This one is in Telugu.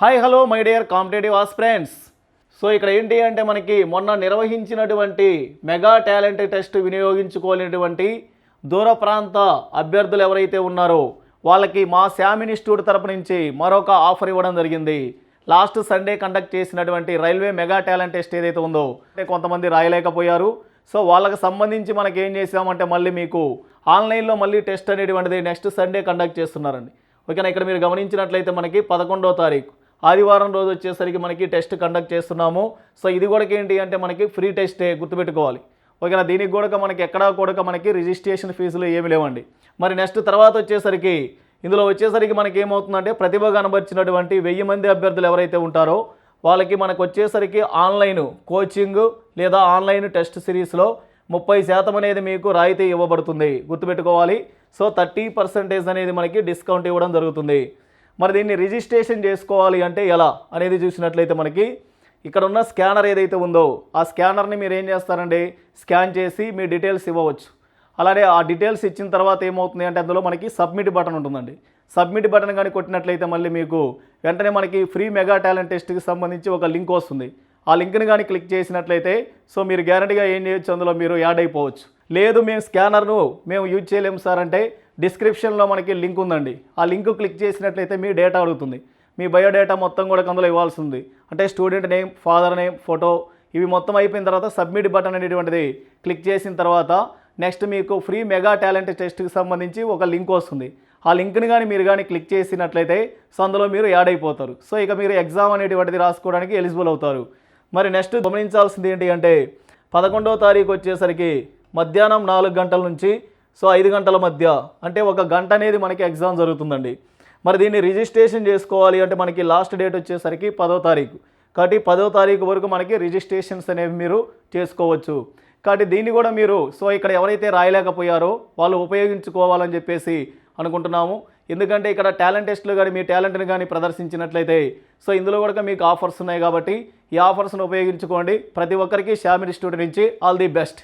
Hi hello my dear competitive aspirants so ఇక్కడ ఏంటి అంటే మనకి మొన్న నిర్వహించినటువంటి మెగా టాలెంట్ టెస్ట్ వినియోగించుకోలేనటువంటి దూర ప్రాంత అభ్యర్థులు ఎవరైతే ఉన్నారో వాళ్ళకి మా శామ్ ఇన్స్టిట్యూట్ తరపు నుంచి మరొక ఆఫర్ ఇవ్వడం జరిగింది. లాస్ట్ సండే కండక్ట్ చేసినటువంటి రైల్వే మెగా టాలెంట్ టెస్ట్ ఏదైతే ఉందో అంటే కొంతమంది రాయలేకపోయారు. సో వాళ్ళకి సంబంధించి మనకి ఏం చేసామంటే మళ్ళీ మీకు ఆన్లైన్లో మళ్ళీ టెస్ట్ అనేటువంటిది నెక్స్ట్ సండే కండక్ట్ చేస్తున్నారండి. ఓకేనా ఇక్కడ మీరు గమనించినట్లయితే మనకి పదకొండో తారీఖు. ఆదివారం రోజు వచ్చేసరికి మనకి టెస్ట్ కండక్ట్ చేస్తున్నాము. సో ఇది కూడా ఏంటి అంటే మనకి ఫ్రీ టెస్టే గుర్తుపెట్టుకోవాలి. ఓకేనా? దీనికి కూడా మనకి ఎక్కడా కూడా మనకి రిజిస్ట్రేషన్ ఫీజులు ఏమి లేవండి. మరి నెక్స్ట్ తర్వాత వచ్చేసరికి ఇందులో వచ్చేసరికి మనకి ఏమవుతుందంటే ప్రతిభ కనబరిచినటువంటి వెయ్యి మంది అభ్యర్థులు ఎవరైతే ఉంటారో వాళ్ళకి మనకు వచ్చేసరికి ఆన్లైన్ కోచింగ్ లేదా ఆన్లైన్ టెస్ట్ సిరీస్లో ముప్పై శాతం అనేది మీకు రాయితీ ఇవ్వబడుతుంది. గుర్తుపెట్టుకోవాలి. సో థర్టీ పర్సెంటేజ్ అనేది మనకి డిస్కౌంట్ ఇవ్వడం జరుగుతుంది. మరి దీన్ని రిజిస్ట్రేషన్ చేసుకోవాలి అంటే ఎలా అనేది చూసినట్లయితే మనకి ఇక్కడ ఉన్న స్కానర్ ఏదైతే ఉందో ఆ స్కానర్ని మీరు ఏం చేస్తారండి? స్కాన్ చేసి మీ డీటెయిల్స్ ఇవ్వవచ్చు. అలానే ఆ డీటెయిల్స్ ఇచ్చిన తర్వాత ఏమవుతుంది అంటే అందులో మనకి సబ్మిట్ బటన్ ఉంటుందండి. సబ్మిట్ బటన్ కానీ కొట్టినట్లయితే మళ్ళీ మీకు వెంటనే మనకి ఫ్రీ మెగా టాలెంట్ టెస్ట్కి సంబంధించి ఒక లింక్ వస్తుంది. ఆ లింక్ని కానీ క్లిక్ చేసినట్లయితే సో మీరు గ్యారంటీగా ఏం చేయొచ్చు? అందులో మీరు యాడ్ అయిపోవచ్చు. లేదు మేము స్కానర్ను మేము యూజ్ చేయలేము సార్ అంటే డిస్క్రిప్షన్లో మనకి లింక్ ఉందండి. ఆ లింక్ క్లిక్ చేసినట్లయితే మీ డేటా అడుగుతుంది. మీ బయోడేటా మొత్తం కూడా అందులో ఇవ్వాల్సి ఉంది అంటే student name father name photo ఇవి మొత్తం అయిపోయిన తర్వాత సబ్మిట్ బటన్ అనేటువంటిది క్లిక్ చేసిన తర్వాత నెక్స్ట్ మీకు ఫ్రీ మెగా టాలెంట్ టెస్ట్కి సంబంధించి ఒక లింక్ వస్తుంది. ఆ లింక్ని కానీ మీరు కానీ క్లిక్ చేసినట్లయితే సో అందులో మీరు యాడ్ అయిపోతారు. సో ఇక మీరు ఎగ్జామ్ అనేటువంటిది రాసుకోవడానికి ఎలిజిబుల్ అవుతారు. మరి నెక్స్ట్ గమనించాల్సింది ఏంటి అంటే పదకొండవ తారీఖు వచ్చేసరికి మధ్యాహ్నం నాలుగు గంటల నుంచి సో ఐదు గంటల మధ్య అంటే ఒక గంట అనేది మనకి ఎగ్జామ్ జరుగుతుందండి. మరి దీన్ని రిజిస్ట్రేషన్ చేసుకోవాలి అంటే మనకి లాస్ట్ డేట్ వచ్చేసరికి పదో తారీఖు. కాబట్టి పదో తారీఖు వరకు మనకి రిజిస్ట్రేషన్స్ అనేవి మీరు చేసుకోవచ్చు. కాబట్టి దీన్ని కూడా మీరు సో ఇక్కడ ఎవరైతే రాయలేకపోయారో వాళ్ళు ఉపయోగించుకోవాలని చెప్పేసి అనుకుంటున్నాము. ఎందుకంటే ఇక్కడ టాలెంట్ టెస్ట్లు కానీ మీ టాలెంట్ని కానీ ప్రదర్శించినట్లయితే సో ఇందులో కూడా మీకు ఆఫర్స్ ఉన్నాయి కాబట్టి ఈ ఆఫర్స్ను ఉపయోగించుకోండి. ప్రతి ఒక్కరికి షామిడి స్టూడెంట్ నుంచి ఆల్ ది బెస్ట్.